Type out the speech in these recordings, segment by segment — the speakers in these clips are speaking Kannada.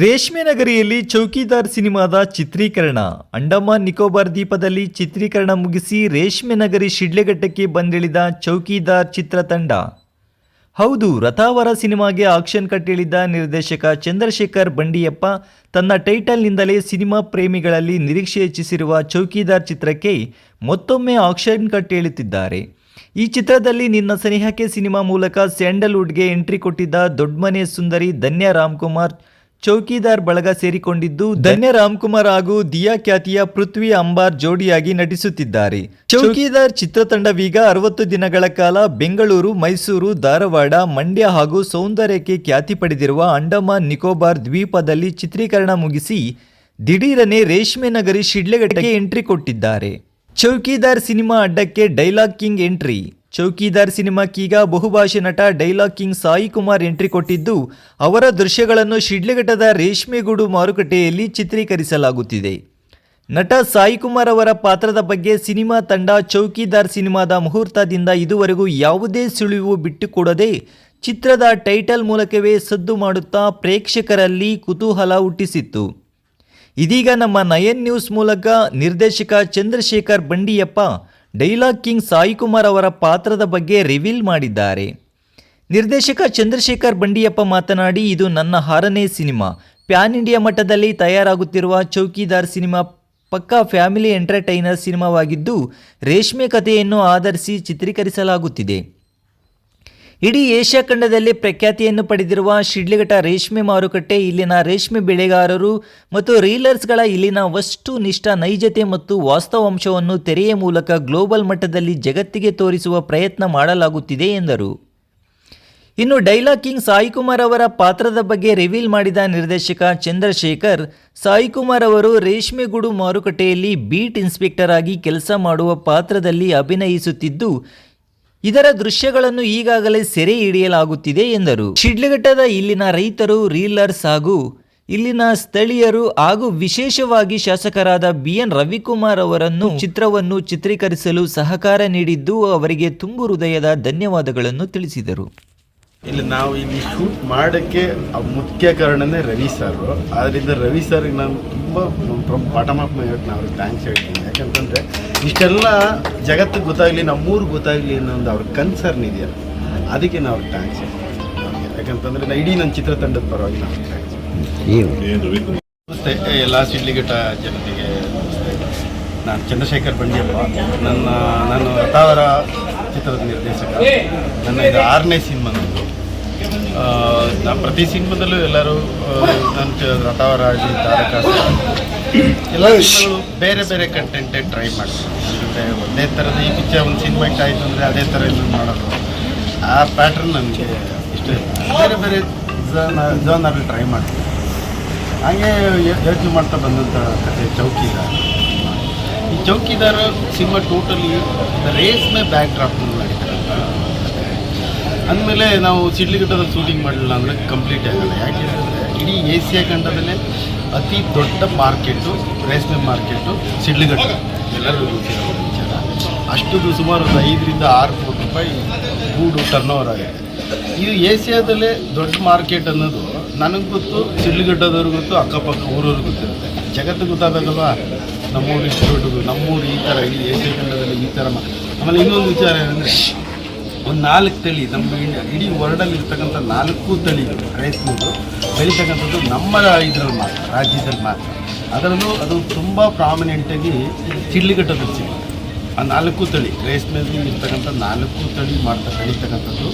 ರೇಷ್ಮೆ ನಗರಿಯಲ್ಲಿ ಚೌಕಿದಾರ್ ಸಿನಿಮಾದ ಚಿತ್ರೀಕರಣ. ಅಂಡಮಾನ್ ನಿಕೋಬಾರ್ ದ್ವೀಪದಲ್ಲಿ ಚಿತ್ರೀಕರಣ ಮುಗಿಸಿ ರೇಷ್ಮೆ ನಗರಿ ಶಿಡ್ಲೆಘಟ್ಟಕ್ಕೆ ಬಂದಿಳಿದ ಚೌಕಿದಾರ್ ಚಿತ್ರತಂಡ ಹೌದು, ರಥಾವರ ಸಿನಿಮಾಗೆ ಆಕ್ಷನ್ ಕಟ್ಟಿಳಿದ ನಿರ್ದೇಶಕ ಚಂದ್ರಶೇಖರ್ ಬಂಡಿಯಪ್ಪ ತನ್ನ ಟೈಟಲ್ನಿಂದಲೇ ಸಿನಿಮಾ ಪ್ರೇಮಿಗಳಲ್ಲಿ ನಿರೀಕ್ಷೆ ಹೆಚ್ಚಿಸಿರುವ ಚೌಕಿದಾರ್ ಚಿತ್ರಕ್ಕೆ ಮತ್ತೊಮ್ಮೆ ಆಕ್ಷನ್ ಕಟ್ಟಿಳುತ್ತಿದ್ದಾರೆ ಈ ಚಿತ್ರದಲ್ಲಿ ನಿನ್ನ ಸನಿಹಕ್ಕೆ ಸಿನಿಮಾ ಮೂಲಕ ಸ್ಯಾಂಡಲ್ವುಡ್ಗೆ ಎಂಟ್ರಿ ಕೊಟ್ಟಿದ್ದ ದೊಡ್ಡಮನೆ ಸುಂದರಿ ಧನ್ಯ ರಾಮ್ಕುಮಾರ್ ಚೌಕಿದಾರ್ ಬಳಗ ಸೇರಿಕೊಂಡಿದ್ದು ಧನ್ಯ ರಾಮ್ಕುಮಾರ್ ಹಾಗೂ ದಿಯಾ ಖ್ಯಾತಿಯ ಪೃಥ್ವಿ ಅಂಬಾರ್ ಜೋಡಿಯಾಗಿ ನಟಿಸುತ್ತಿದ್ದಾರೆ. ಚೌಕಿದಾರ್ ಚಿತ್ರತಂಡವೀಗ ಅರವತ್ತು ದಿನಗಳ ಕಾಲ ಬೆಂಗಳೂರು, ಮೈಸೂರು, ಧಾರವಾಡ, ಮಂಡ್ಯ ಹಾಗೂ ಸೌಂದರ್ಯಕ್ಕೆ ಖ್ಯಾತಿ ಪಡೆದಿರುವ ಅಂಡಮಾನ್ ನಿಕೋಬಾರ್ ದ್ವೀಪದಲ್ಲಿ ಚಿತ್ರೀಕರಣ ಮುಗಿಸಿ ದಿಢೀರನೆ ರೇಷ್ಮೆ ನಗರಿ ಶಿಡ್ಲೆಘಟ್ಟಕ್ಕೆ ಎಂಟ್ರಿ ಕೊಟ್ಟಿದ್ದಾರೆ. ಚೌಕಿದಾರ್ ಸಿನಿಮಾ ಅಡ್ಡಕ್ಕೆ ಡೈಲಾಗ್ ಕಿಂಗ್ ಎಂಟ್ರಿ ಚೌಕಿದಾರ್ ಸಿನಿಮಾಕ್ಕೀಗ ಬಹುಭಾಷೆ ನಟ dialogue king Sai Kumar entry ಕೊಟ್ಟಿದ್ದು, ಅವರ ದೃಶ್ಯಗಳನ್ನು ಶಿಡ್ಲಘಟ್ಟದ ರೇಷ್ಮೆಗೂಡು ಮಾರುಕಟ್ಟೆಯಲ್ಲಿ ಚಿತ್ರೀಕರಿಸಲಾಗುತ್ತಿದೆ. ನಟ ಸಾಯಿ ಕುಮಾರ್ ಅವರ ಪಾತ್ರದ ಬಗ್ಗೆ ಸಿನಿಮಾ ತಂಡ ಚೌಕಿದಾರ್ ಸಿನಿಮಾದ ಮುಹೂರ್ತದಿಂದ ಇದುವರೆಗೂ ಯಾವುದೇ ಸುಳಿವು ಬಿಟ್ಟುಕೊಡದೆ ಚಿತ್ರದ ಟೈಟಲ್ ಮೂಲಕವೇ ಸದ್ದು ಮಾಡುತ್ತಾ ಪ್ರೇಕ್ಷಕರಲ್ಲಿ ಕುತೂಹಲ ಹುಟ್ಟಿಸಿತ್ತು. ಇದೀಗ ನಮ್ಮ ನಯನ್ ನ್ಯೂಸ್ ಮೂಲಕ ನಿರ್ದೇಶಕ ಚಂದ್ರಶೇಖರ್ ಬಂಡಿಯಪ್ಪ ಡೈಲಾಗ್ ಕಿಂಗ್ ಸಾಯಿ ಕುಮಾರ್ ಅವರ ಪಾತ್ರದ ಬಗ್ಗೆ ರಿವೀಲ್ ಮಾಡಿದ್ದಾರೆ. ನಿರ್ದೇಶಕ ಚಂದ್ರಶೇಖರ್ ಬಂಡಿಯಪ್ಪ ಮಾತನಾಡಿ, ಇದು ನನ್ನ ಆರನೇ ಸಿನಿಮಾ. ಪ್ಯಾನ್ ಇಂಡಿಯಾ ಮಟ್ಟದಲ್ಲಿ ತಯಾರಾಗುತ್ತಿರುವ ಚೌಕಿದಾರ್ ಸಿನಿಮಾ ಪಕ್ಕಾ ಫ್ಯಾಮಿಲಿ ಎಂಟರ್ಟೈನರ್ ಸಿನಿಮಾವಾಗಿದ್ದು, ರೇಷ್ಮೆ ಕಥೆಯನ್ನು ಆಧರಿಸಿ ಚಿತ್ರೀಕರಿಸಲಾಗುತ್ತಿದೆ. ಇಡೀ ಏಷ್ಯಾ ಖಂಡದಲ್ಲಿ ಪ್ರಖ್ಯಾತಿಯನ್ನು ಪಡೆದಿರುವ ಶಿಡ್ಲಿಘಟ್ಟ ರೇಷ್ಮೆ ಮಾರುಕಟ್ಟೆ, ಇಲ್ಲಿನ ರೇಷ್ಮೆ ಬೆಳೆಗಾರರು ಮತ್ತು ರೀಲರ್ಸ್ಗಳ ಇಲ್ಲಿನ ವಸ್ತು ನಿಷ್ಠ ನೈಜತೆ ಮತ್ತು ವಾಸ್ತವಾಂಶವನ್ನು ತೆರೆಯ ಮೂಲಕ ಗ್ಲೋಬಲ್ ಮಟ್ಟದಲ್ಲಿ ಜಗತ್ತಿಗೆ ತೋರಿಸುವ ಪ್ರಯತ್ನ ಮಾಡಲಾಗುತ್ತಿದೆ ಎಂದರು. ಇನ್ನು ಡೈಲಾಗ್ ಕಿಂಗ್ ಸಾಯಿಕುಮಾರ್ ಅವರ ಪಾತ್ರದ ಬಗ್ಗೆ ರಿವೀಲ್ ಮಾಡಿದ ನಿರ್ದೇಶಕ ಚಂದ್ರಶೇಖರ್, ಸಾಯಿಕುಮಾರ್ ಅವರು ರೇಷ್ಮೆಗೂಡು ಮಾರುಕಟ್ಟೆಯಲ್ಲಿ ಬೀಟ್ ಇನ್ಸ್ಪೆಕ್ಟರ್ ಆಗಿ ಕೆಲಸ ಮಾಡುವ ಪಾತ್ರದಲ್ಲಿ ಅಭಿನಯಿಸುತ್ತಿದ್ದು ಇದರ ದೃಶ್ಯಗಳನ್ನು ಈಗಾಗಲೇ ಸೆರೆ ಹಿಡಿಯಲಾಗುತ್ತಿದೆ ಎಂದರು. ಶಿಡ್ಲಘಟ್ಟದ ಇಲ್ಲಿನ ರೈತರು, ರೀಲರ್ಸ್ ಹಾಗೂ ಇಲ್ಲಿನ ಸ್ಥಳೀಯರು ಹಾಗೂ ವಿಶೇಷವಾಗಿ ಶಾಸಕರಾದ ಬಿಎನ್ ರವಿಕುಮಾರ್ ಅವರನ್ನು ಚಿತ್ರವನ್ನು ಚಿತ್ರೀಕರಿಸಲು ಸಹಕಾರ ನೀಡಿದ್ದು ಅವರಿಗೆ ತುಂಬು ಹೃದಯದ ಧನ್ಯವಾದಗಳನ್ನು ತಿಳಿಸಿದರು. ಇಲ್ಲಿ ನಾವು ಇಲ್ಲಿ ಶೂಟ್ ಮಾಡೋಕ್ಕೆ ಮುಖ್ಯ ಕಾರಣನೇ ರವಿ ಸರ್ ಆದ್ದರಿಂದ ರವಿ ಸರ್ಗೆ ನಾನು ತುಂಬ ಫ್ರಮ್ ಬಾಟಮ್ ಆಫ್ ಮೈ ಹೇಳ್ತೀನಿ ಅವ್ರಿಗೆ ಥ್ಯಾಂಕ್ಸ್ ಹೇಳ್ತೀನಿ. ಯಾಕಂತಂದರೆ ಇಷ್ಟೆಲ್ಲ ಜಗತ್ತಿಗೆ ಗೊತ್ತಾಗಲಿ ನಮ್ಮೂರು ಗೊತ್ತಾಗಲಿ ಅನ್ನೋ ಒಂದು ಅವ್ರ ಕನ್ಸರ್ನ್ ಇದೆಯಲ್ಲ ಅದಕ್ಕೆ ನಾವು ಅವ್ರಿಗೆ ಥ್ಯಾಂಕ್ಸ್ ಹೇಳ್ತೀನಿ. ಯಾಕಂತಂದರೆ ನಾನು ಇಡೀ ನನ್ನ ಚಿತ್ರತಂಡದ ಪರವಾಗಿ ನಾವು ಥ್ಯಾಂಕ್ಸ್ ನಮಸ್ತೆ. ಎಲ್ಲ ಸಿಡ್ಲಿಘಟ್ಟ ಜನತೆಗೆ ನಮಸ್ತೆ. ನಾನು ಚಂದ್ರಶೇಖರ್ ಬಂಡಿಯಪ್ಪ. ನನ್ನ ನಾನು ರಥಾವರ ಚಿತ್ರದ ನಿರ್ದೇಶಕ. ನನ್ನ ಇದು ಆರನೇ ಸಿನಿಮಾ ನಂದು ನಾ ಪ್ರತಿ ಸಿನಿಮಾದಲ್ಲೂ ಎಲ್ಲರೂ ನನ್ನ ಆಗಲಿ ತಾರಕ ಎಲ್ಲ ಬೇರೆ ಬೇರೆ ಕಂಟೆಂಟೇ ಟ್ರೈ ಮಾಡ್ತೀನಿ. ಅಂದರೆ ಒಂದೇ ಥರದ ಈ ಪಿಕ್ಚರ್ ಒಂದು ಸಿನಿಮಾ ಇಷ್ಟ ಆಯಿತು ಅಂದರೆ ಅದೇ ಥರ ಇದು ಮಾಡೋದು. ಆ ಪ್ಯಾಟ್ರನ್ ನನಗೆ ಇಷ್ಟ ಬೇರೆ ಬೇರೆ ಝೋನಲ್ಲಿ ಟ್ರೈ ಮಾಡ್ತೀನಿ. ಹಾಗೆ ಯೋಚನೆ ಮಾಡ್ತಾ ಬಂದಂಥ ಕತೆ ಚೌಕಿದಾರ. ಚೌಕಿದಾರ ಸಿನಿಮಾ ಟೋಟಲಿ ರೇಸ್ಮೆ ಬ್ಯಾಕ್ ಡ್ರಾಪ್ ಮಾಡಿದ್ದಾರೆ. ಅಂದಮೇಲೆ ನಾವು ಸಿಡ್ಲಿಘಟ್ಟದಲ್ಲಿ ಶೂಟಿಂಗ್ ಮಾಡಲಿಲ್ಲ ಅಂದರೆ ಕಂಪ್ಲೀಟ್ ಆಗಲ್ಲ. ಯಾಕೆ ಅಂದರೆ ಇಡೀ ಏಷ್ಯಾ ಖಂಡದಲ್ಲೇ ಅತಿ ದೊಡ್ಡ ಮಾರ್ಕೆಟು ರೇಷ್ಮೆ ಮಾರ್ಕೆಟು ಸಿಡ್ಲಿಘಟ್ಟ ಎಲ್ಲರೂ ಗೊತ್ತಿರೋ ವಿಚಾರ? ಅಷ್ಟು ಸುಮಾರು ಒಂದು ಐದರಿಂದ ಆರು ಕೋಟಿ ರೂಪಾಯಿ ಗೂಡು ಟರ್ನ್ ಓವರ್ ಆಗಿದೆ ಇದು ಏಷ್ಯಾದಲ್ಲೇ ದೊಡ್ಡ ಮಾರ್ಕೆಟ್ ಅನ್ನೋದು ನನಗೆ ಗೊತ್ತು ಸಿಡ್ಲಿಘಟ್ಟದವ್ರಿಗೆ ಗೊತ್ತು, ಅಕ್ಕಪಕ್ಕ ಊರವ್ರಿಗೆ ಗೊತ್ತಿರುತ್ತೆ. ಜಗತ್ತು ಗೊತ್ತಾಗಬೇಕಲ್ವಾ ನಮ್ಮೂರು ಇಷ್ಟು ದೊಡ್ಡದು ನಮ್ಮೂರು ಈ ಥರ ಇಡೀ ಏಷ್ಯಾ ಖಂಡದಲ್ಲಿ ಈ ಥರ ಆಮೇಲೆ ಇನ್ನೊಂದು ವಿಚಾರ ಏನಂದರೆ, ಒಂದು ನಾಲ್ಕು ತಳಿ, ನಮ್ಮ ಇಡೀ ವರ್ಲ್ಡಲ್ಲಿ ಇರ್ತಕ್ಕಂಥ ನಾಲ್ಕು ತಳಿ ರೈತರು ಬೆಳೀತಕ್ಕಂಥದ್ದು ನಮ್ಮ ಇದ್ರಲ್ಲಿ ಮಾತ್ರ, ರಾಜ್ಯದಲ್ಲಿ ಮಾತ್ರ. ಅದರಲ್ಲೂ ಅದು ತುಂಬ ಪ್ರಾಮಿನೆಂಟಾಗಿ ಸಿಡ್ಲಿಘಟ್ಟದಲ್ಲಿ ಸಿಗುತ್ತೆ. ಆ ನಾಲ್ಕು ತಳಿ ರೇಷ್ಮೆಯಲ್ಲಿ ಇರ್ತಕ್ಕಂಥ ನಾಲ್ಕು ತಳಿ ಮಾಡ್ತಾ ಬೆಳೀತಕ್ಕಂಥದ್ದು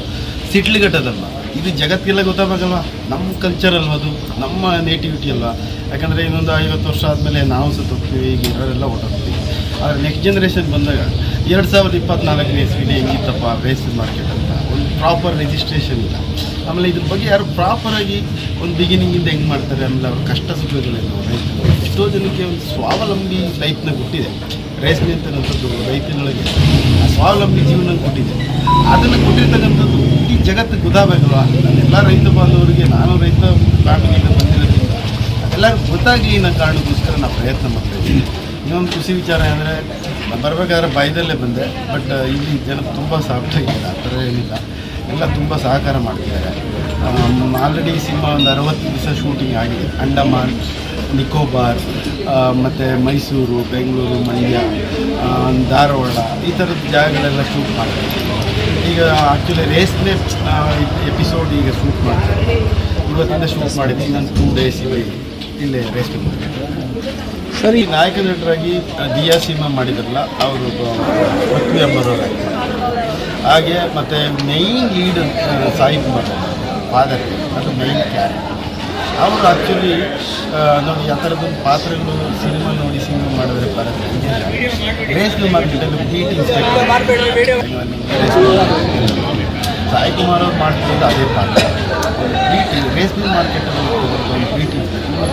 ಸಿಡ್ಲಿಗಟ್ಟದಲ್ಲಿ ಮಾತ್ರ. ಇದು ಜಗತ್ತಿಗೆಲ್ಲ ಗೊತ್ತಾಗಬೇಕಲ್ವ ನಮ್ಮ ಕಲ್ಚರ್ ಅಲ್ವ ಅದು? ನಮ್ಮ ನೇಟಿವಿಟಿ ಅಲ್ವಾ ಯಾಕಂದರೆ ಇನ್ನೊಂದು ಐವತ್ತು ವರ್ಷ ಆದಮೇಲೆ ನಾವು ಸತ್ತು ಹೋಗ್ತೀವಿ ಈಗ ಇರೋರೆಲ್ಲ ಓಡಾಡ್ತೀವಿ. ಆದರೆ ನೆಕ್ಸ್ಟ್ ಜನ್ರೇಷನ್ ಬಂದಾಗ ಎರಡು ಸಾವಿರದ ಇಪ್ಪತ್ನಾಲ್ಕನೇ ಇಸ್ವಿಲಿ ಹೆಂಗಿತ್ತಪ್ಪ ರೇಸ್ ಮಾರ್ಕೆಟ್ ಅಂತ, ಒಂದು ಪ್ರಾಪರ್ ರಿಜಿಸ್ಟ್ರೇಷನ್ ಇಲ್ಲ. ಆಮೇಲೆ ಇದ್ರ ಬಗ್ಗೆ ಯಾರು ಪ್ರಾಪರಾಗಿ ಒಂದು ಬಿಗಿನಿಂಗಿಂದ ಹೆಂಗೆ ಮಾಡ್ತಾರೆ ಆಮೇಲೆ ಅವ್ರ ಕಷ್ಟ ಸುಖಗಳೇನು ಎಷ್ಟೋ ಜನಕ್ಕೆ ಒಂದು ಸ್ವಾವಲಂಬಿ ಲೈಫ್ನ ಕೊಟ್ಟಿದೆ ರೇಸ್ ಅಂತಕ್ಕಂಥದ್ದು ರೈತನೊಳಗೆ ಆ ಸ್ವಾವಲಂಬಿ ಜೀವನ ಕೊಟ್ಟಿದೆ ಅದನ್ನು ಕೊಟ್ಟಿರ್ತಕ್ಕಂಥದ್ದು ಇಡೀ ಜಗತ್ತು ಗೊತ್ತಾಗಬೇಕಲ್ವ ಎಲ್ಲ ರೈತ ಬಾಂಧವರಿಗೆ, ನಾನು ರೈತ ಫ್ಯಾಮಿಲಿಯಿಂದ ಬಂದಿರೋದ್ರಿಂದ ಎಲ್ಲರೂ ಗೊತ್ತಾಗಿ ಅನ್ನೋ ಕಾರಣಕ್ಕೋಸ್ಕರ ನಾವು ಪ್ರಯತ್ನ ಮಾಡ್ತಾ ಇನ್ನೊಂದು ಖುಷಿ ವಿಚಾರ ಅಂದರೆ ನಾನು ಬರಬೇಕಾದ್ರೆ ಬಾಯ್ದಲ್ಲೇ ಬಂದೆ, ಬಟ್ ಇಲ್ಲಿ ಜನ ತುಂಬ ಸಾಫ್ಟಾಗಿಲ್ಲ ಆ ಥರ ಏನಿಲ್ಲ. ಎಲ್ಲ ತುಂಬ ಸಹಕಾರ ಮಾಡ್ತಿದ್ದಾರೆ. ಆಲ್ರೆಡಿ ಸಿನಿಮಾ ಒಂದು ಅರವತ್ತು ದಿವಸ ಶೂಟಿಂಗ್ ಆಗಿದೆ. ಅಂಡಮಾನ್, ನಿಕೋಬಾರ್ ಮತ್ತು ಮೈಸೂರು, ಬೆಂಗಳೂರು, ಮಂಡ್ಯ ಧಾರವಾಡ, ಈ ಥರದ ಜಾಗಗಳೆಲ್ಲ ಶೂಟ್ ಮಾಡ್ತಾರೆ ಈಗ ಆ್ಯಕ್ಚುಲಿ ರೇಸ್ನೇ ಎಪಿಸೋಡ್ ಈಗ ಶೂಟ್ ಮಾಡ್ತಾರೆ. ಇವತ್ತಿಂದ ಶೂಟ್ ಮಾಡಿದ್ದೀನಿ ನಾನು ಟೂ ಡೇಸ್ ಇವೆ ಇಲ್ಲೇ ರೇಸ್ ಸರಿ ನಾಯಕ ನಟರಾಗಿ ದಿಯಾ ಸಿನಿಮಾ ಮಾಡಿದ್ರಲ್ಲ, ಅವರು ಪೃಥ್ವಿ ಅಮ್ಮರವರು ಹಾಗೆ ಮತ್ತು main lead Sai Kumar father ಅದು ಮೈನ್ ಕ್ಯಾರೆಕ್ಟರ್ ಅವರು ಆ್ಯಕ್ಚುಲಿ ನೋಡಿ ಆ ಥರದ್ದು ಪಾತ್ರಗಳು ಸಿನಿಮಾ ನೋಡಿ ಸಿನಿಮಾ ಮಾಡಿದ್ರೆ ಬರುತ್ತೆ. ರೇಸ್ಮೆ ಮಾರ್ಕೆಟಲ್ಲಿ ಸಾಯಿ ಕುಮಾರ್ ಅವ್ರು ಮಾಡ್ತಿರೋದು ಅದೇ ಪಾತ್ರ. ಬೀಟ್ ಮಾರ್ಕೆಟ್ ಮಾರ್ಕೆಟಲ್ಲಿ ಬೀಟ್ ಸಿನಿಮಾ.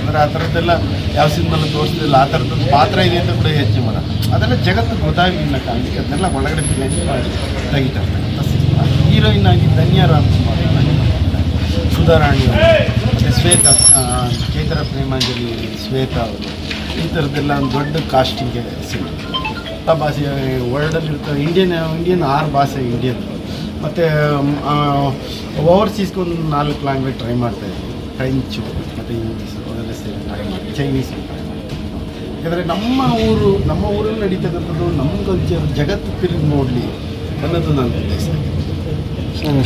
ಅಂದರೆ ಆ ಥರದ್ದೆಲ್ಲ ಯಾವ ಸಿನಿಮಾಲು ತೋರಿಸ್ತಿಲ್ಲ. ಆ ಥರದ್ದೊಂದು ಪಾತ್ರ ಇದೆ ಅಂತ ಕೂಡ ಹೆಚ್ಚು ಮರ. ಅದೆಲ್ಲ ಜಗತ್ತು ಗೊತ್ತಾಗಿಲ್ಲ ಕಾರಣಕ್ಕೆ ಅದನ್ನೆಲ್ಲ ಒಳಗಡೆ ಮಾಡಿ ತೆಗಿತಾರೆ. ಸಿನಿಮಾ. ಹೀರೋಯಿನ್ ಆಗಿ ಧನ್ಯ ರಾಮ್ಕುಮಾರ್. ಸುಧಾರಾಣಿ ಶ್ವೇತಾ ಚೈತ್ರ ಪ್ರೇಮಾಂಜಲಿ ಶ್ವೇತಾ ಅವರು, ಈ ಥರದ್ದೆಲ್ಲ ಒಂದು ದೊಡ್ಡ ಕಾಸ್ಟಿಂಗ್ಗೆ ಸಿಗುತ್ತೆ ಎಲ್ಲ ಭಾಷೆ ವರ್ಲ್ಡಲ್ಲಿರ್ತಾರೆ ಇಂಡಿಯನ್ ಇಂಡಿಯನ್ ಆರು ಭಾಷೆ ಇಂಡಿಯನ್ ಮತ್ತು ಓವರ್ಸೀಸ್ಗೆ ಒಂದು ನಾಲ್ಕು ಲ್ಯಾಂಗ್ವೇಜ್ ಟ್ರೈ ಮಾಡ್ತಾಯಿದ್ವಿ ಫ್ರೆಂಚು ಮತ್ತು ಇಂಗ್ಲೀಷು ಅದೆಲ್ಲ ಸೇರಿ ಟ್ರೈ ಮಾಡಿ ಚೈನೀಸ್ ಯಾಕಂದರೆ ನಮ್ಮ ಊರು, ನಮ್ಮ ಊರಲ್ಲಿ ನಡೀತಕ್ಕಂಥದ್ದು ನಮ್ಮ ಕಲ್ಚರ್ ಜಗತ್ತು ತಿರುಗಿ ನೋಡಲಿ ಅನ್ನೋದು ನನ್ನ ಉದ್ದೇಶ.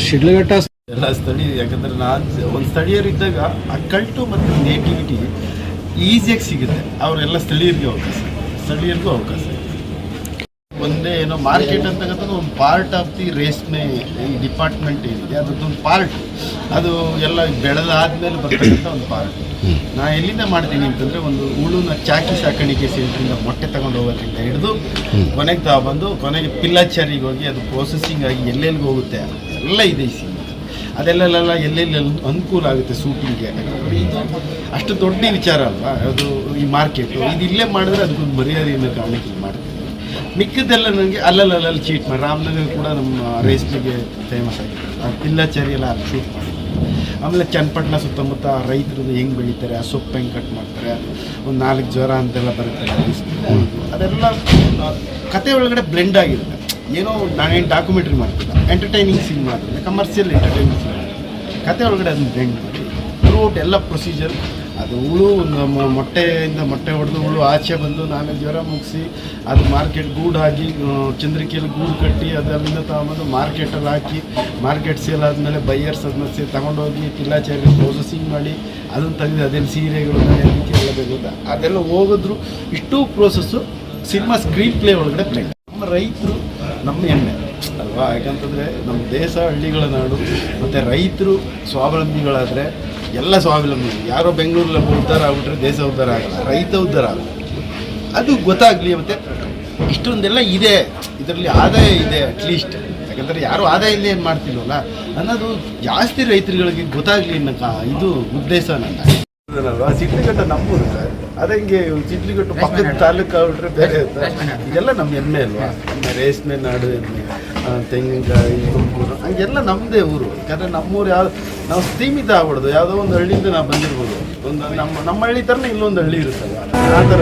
ಶಿಡ್ಲಘಟ್ಟ ಎಲ್ಲ ಸ್ಥಳೀಯ ಯಾಕಂದರೆ ನಾನು ಒಂದು ಸ್ಥಳೀಯರಿದ್ದಾಗ ಆ ಕಲ್ಟು ಮತ್ತು ನೇಟಿವಿಟಿ ಈಸಿಯಾಗಿ ಸಿಗುತ್ತೆ. ಅವರೆಲ್ಲ ಸ್ಥಳೀಯರಿಗೆ ಅವಕಾಶ. ಸ್ಥಳೀಯರಿಗೂ ಅವಕಾಶ. ಒಂದೇ ಏನೋ ಮಾರ್ಕೆಟ್ ಅಂತಕ್ಕಂಥದ್ದು ಒಂದು ಪಾರ್ಟ್ ಆಫ್ ದಿ ರೇಷ್ಮೆ ಈ ಡಿಪಾರ್ಟ್ಮೆಂಟ್ ಏನಿದೆ ಒಂದು ಪಾರ್ಟ್ ಅದು ಎಲ್ಲ ಬೆಳೆದಾದ್ಮೇಲೆ ಬರ್ತಕ್ಕಂಥ ಒಂದು ಪಾರ್ಟ್ ನಾ ಎಲ್ಲಿಂದ ಮಾಡ್ತೀನಿ ಅಂತಂದರೆ ಒಂದು ಹುಳುನ ಚಾಕಿ ಸಾಕಾಣಿಕೆ ಸೆಂಟ್ರಿಂದ ಮೊಟ್ಟೆ ತಗೊಂಡು ಹೋಗೋದ್ರಿಂದ ಹಿಡಿದು ಕೊನೆಗೆ ತಗೊಬಂದು ಕೊನೆಗೆ ಪಿಲ್ಲಾಚಾರಿಗೆ ಹೋಗಿ ಅದು ಪ್ರೊಸೆಸಿಂಗ್ ಆಗಿ ಎಲ್ಲೆಲ್ಲಿಗೆ ಹೋಗುತ್ತೆ ಎಲ್ಲ ಇದೆ ಈ ಸಿನಿಮಾ ಅದೆಲ್ಲೆಲ್ಲ ಎಲ್ಲೆಲ್ಲಿ ಅನುಕೂಲ ಆಗುತ್ತೆ ಸೂಟಿಂಗ್ಗೆ ಇದು ಅಷ್ಟು ದೊಡ್ಡ ವಿಚಾರ ಅಲ್ವಾ? ಅದು ಈ ಮಾರ್ಕೆಟು. ಇದು ಇಲ್ಲೇ ಮಾಡಿದ್ರೆ ಅದಕ್ಕೊಂದು ಮರ್ಯಾದೆಯನ್ನು ಕಾರಣಕ್ಕೆ ಇಲ್ಲಿ ಮಾಡ್ತೀವಿ ಮಿಕ್ಕದ್ದೆಲ್ಲ ನನಗೆ ಅಲ್ಲಲ್ಲಿ ಚೀಟ್ ಮಾಡಿ. ರಾಮನಗರ ಕೂಡ ನಮ್ಮ ರೇಸ್ಲಿಗೆ ಫೇಮಸ್ ಆಗಿದೆ ಪಿಲ್ಲಾಚಾರಿ ಎಲ್ಲ ಅಲ್ಲಿ ಶೂಟ್ ಮಾಡಿ. ಆಮೇಲೆ ಚನ್ನಪಟ್ಟಣ ಸುತ್ತಮುತ್ತ ರೈತರು ಹೆಂಗೆ ಬೆಳೀತಾರೆ? ಆ ಸೊಪ್ಪು ಹೆಂಗೆ ಕಟ್ ಮಾಡ್ತಾರೆ. ಒಂದು ನಾಲ್ಕು ಜ್ವರ ಅಂತೆಲ್ಲ ಬರುತ್ತೆ ಅದೆಲ್ಲ ಕತೆ ಒಳಗಡೆ ಬ್ಲೆಂಡ್ ಆಗಿರುತ್ತೆ ಏನೋ ನಾನೇನು ಡಾಕ್ಯುಮೆಂಟ್ರಿ ಮಾಡ್ತಿಲ್ಲ ಎಂಟರ್ಟೈನಿಂಗ್ ಸಿನಿಮಾ ಆಗ್ತಿಲ್ಲ ಕಮರ್ಷಿಯಲ್ ಎಂಟರ್ಟೈನಿಂಗ್ ಸಿನಿಮಾ ಕತೆ ಒಳಗಡೆ ಅದನ್ನ ಬ್ಲೆಂಡ್ ಮಾಡಿ ಥ್ರೂಔಟ್ ಎಲ್ಲ ಪ್ರೊಸೀಜರ್ ಅದು ಹುಳು, ಒಂದು ಮೊ- ಮೊಟ್ಟೆಯಿಂದ ಮೊಟ್ಟೆ ಹೊಡೆದು ಹುಳು ಆಚೆ ಬಂದು ನಾನೇ ಜ್ವರ ಮುಗಿಸಿ, ಅದು ಮಾರ್ಕೆಟ್ ಗೂಡಾಗಿ ಚಂದ್ರಿಕೆಯಲ್ಲಿ ಗೂಡು ಕಟ್ಟಿ ಅದರಿಂದ ತಗೊಂಬಂದು ಮಾರ್ಕೆಟಲ್ಲಿ ಹಾಕಿ ಮಾರ್ಕೆಟ್ ಸೇಲ್ ಆದಮೇಲೆ ಬೈಯರ್ಸ್ ಅದನ್ನ ಸೇ, ತಗೊಂಡೋಗಿ ಪಿಲ್ಲಾಚಾರಿ ಪ್ರೊಸೆಸಿಂಗ್ ಮಾಡಿ, ಅದನ್ನು ತೆಗೆದು ಅದೆಲ್ಲ ಸೀರೆಗಳು ರೀತಿ ಎಲ್ಲ ಅದೆಲ್ಲ ಹೋಗಿದ್ರು, ಇಷ್ಟು ಪ್ರೋಸೆಸ್ಸು ಸಿನಿಮಾ ಸ್ಕ್ರೀನ್ ಪ್ಲೇ ಒಳಗಡೆ ಪ್ಲೇ ನಮ್ಮ ರೈತರು ನಮ್ಮ ಹೆಮ್ಮೆ ಅಲ್ವಾ? ಯಾಕಂತಂದರೆ ನಮ್ಮ ದೇಶ ಹಳ್ಳಿಗಳ ನಾಡು, ಮತ್ತು ರೈತರು ಸ್ವಾವಲಂಬಿಗಳಾದರೆ ಎಲ್ಲ ಸ್ವಾವಲಂಬಿ. ಯಾರೋ ಬೆಂಗಳೂರಲ್ಲಿ ಉದ್ಧಾರ ಆಗ್ಬಿಟ್ರೆ ದೇಶ ಉದ್ಧಾರ ಆಗಲ್ಲ, ರೈತ ಉದ್ಧಾರ ಆಗಲ್ಲ ಅದು ಗೊತ್ತಾಗಲಿ ಮತ್ತು ಇಷ್ಟೊಂದೆಲ್ಲ ಇದೆ. ಇದರಲ್ಲಿ ಆದಾಯ ಇದೆ ಅಟ್ಲೀಸ್ಟ್ ಯಾಕಂದರೆ ಯಾರು ಆದಾಯ ಇಲ್ಲ ಏನು ಮಾಡ್ತಿಲ್ವಲ್ಲ? ಅನ್ನೋದು ಜಾಸ್ತಿ ರೈತರುಗಳಿಗೆ ಗೊತ್ತಾಗಲಿ ಅನ್ನೋ ಇದು ಉದ್ದೇಶ ನನ್ನ ಅಲ್ವಾ ನಂಬುದು ಸರ್ ಅದಂಗೆ ಸಿಡ್ಲಿಘಟ್ಟ ಪಕ್ಕದ ತಾಲೂಕು ಆಗ್ಬಿಟ್ರೆ ಬೇರೆ ಇರುತ್ತೆ. ಇದೆಲ್ಲ ನಮ್ಮ ಹೆಮ್ಮೆ ಅಲ್ವಾ? ರೇಷ್ಮೆ ನಾಡು ಹೆಮ್ಮೆ ಆ, ತೆಂಗಿನಕಾಯಿ ತುಮಕೂರು ಹಂಗೆಲ್ಲ ನಮ್ಮದೇ ಊರು. ಯಾಕಂದರೆ ನಮ್ಮೂರು ಯಾವ ನಾವು ಸೀಮಿತ ಆಗ್ಬಿಡೋದು. ಯಾವುದೋ ಒಂದು ಹಳ್ಳಿಯಿಂದ ನಾವು ಬಂದಿರ್ಬೋದು. ಒಂದು ನಮ್ಮ ನಮ್ಮ ಹಳ್ಳಿ ಥರನೇ ಇಲ್ಲೊಂದು ಹಳ್ಳಿ ಇರುತ್ತಲ್ವ? ಆ ಥರ.